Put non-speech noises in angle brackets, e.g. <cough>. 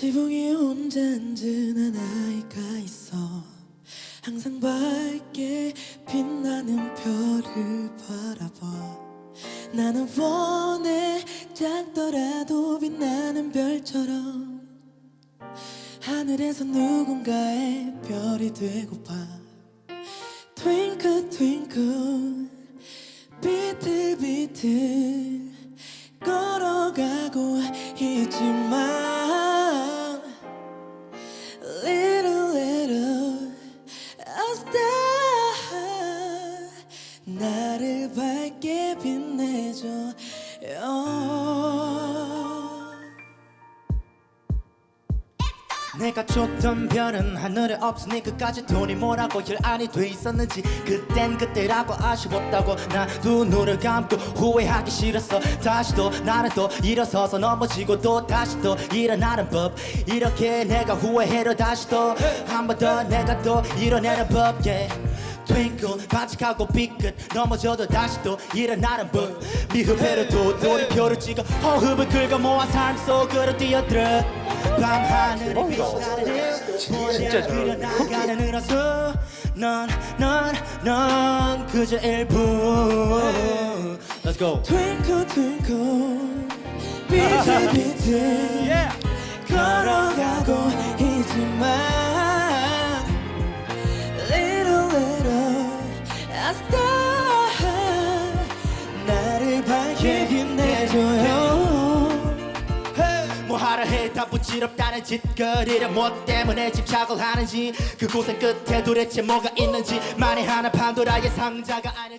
지붕에 혼자 앉은 한 아이가 있어. 항상 밝게 빛나는 별을 바라봐. 나는 원해 작더라도 빛나는 별처럼. 하늘에서 누군가의 별이 되고파 Twinkle twinkle. 비틀비틀 나를 밝게 빛내줘. 내가 줬던 별은 하늘에 없으니 끝까지 돈이 뭐라고 일 안이 돼 있었는지 그땐 그때라고 아쉬웠다고 나 두 눈을 감고 후회하기 싫었어. 다시 또 나는 또 일어서서 넘어지고 또 다시 또 일어나는 법. 이렇게 내가 후회해도 다시 또 한 번 더 내가 또 일어나는 법. Yeah. 트윙클 반짝하고 삐끗 넘어져도 다시 또 일어나는 법. 미흡해도 또 돌이표를 찍어 호흡을 긁어 모아 삶 속으로 뛰어들어. 밤하늘에 빛이 나는 진짜 잘하네. 나가는 은하수. 넌넌넌 그저 일부. Let's go. Twinkle <laughs> twinkle 비틀비틀 걸어가고 나를 밝게 빛내줘요 뭐하러 해다 부질없다는 짓거리를 뭐 때문에 집착을 하는지 그곳의 끝에 도대체 뭐가 있는지 만에 하나 판도라의 상자가 아닐지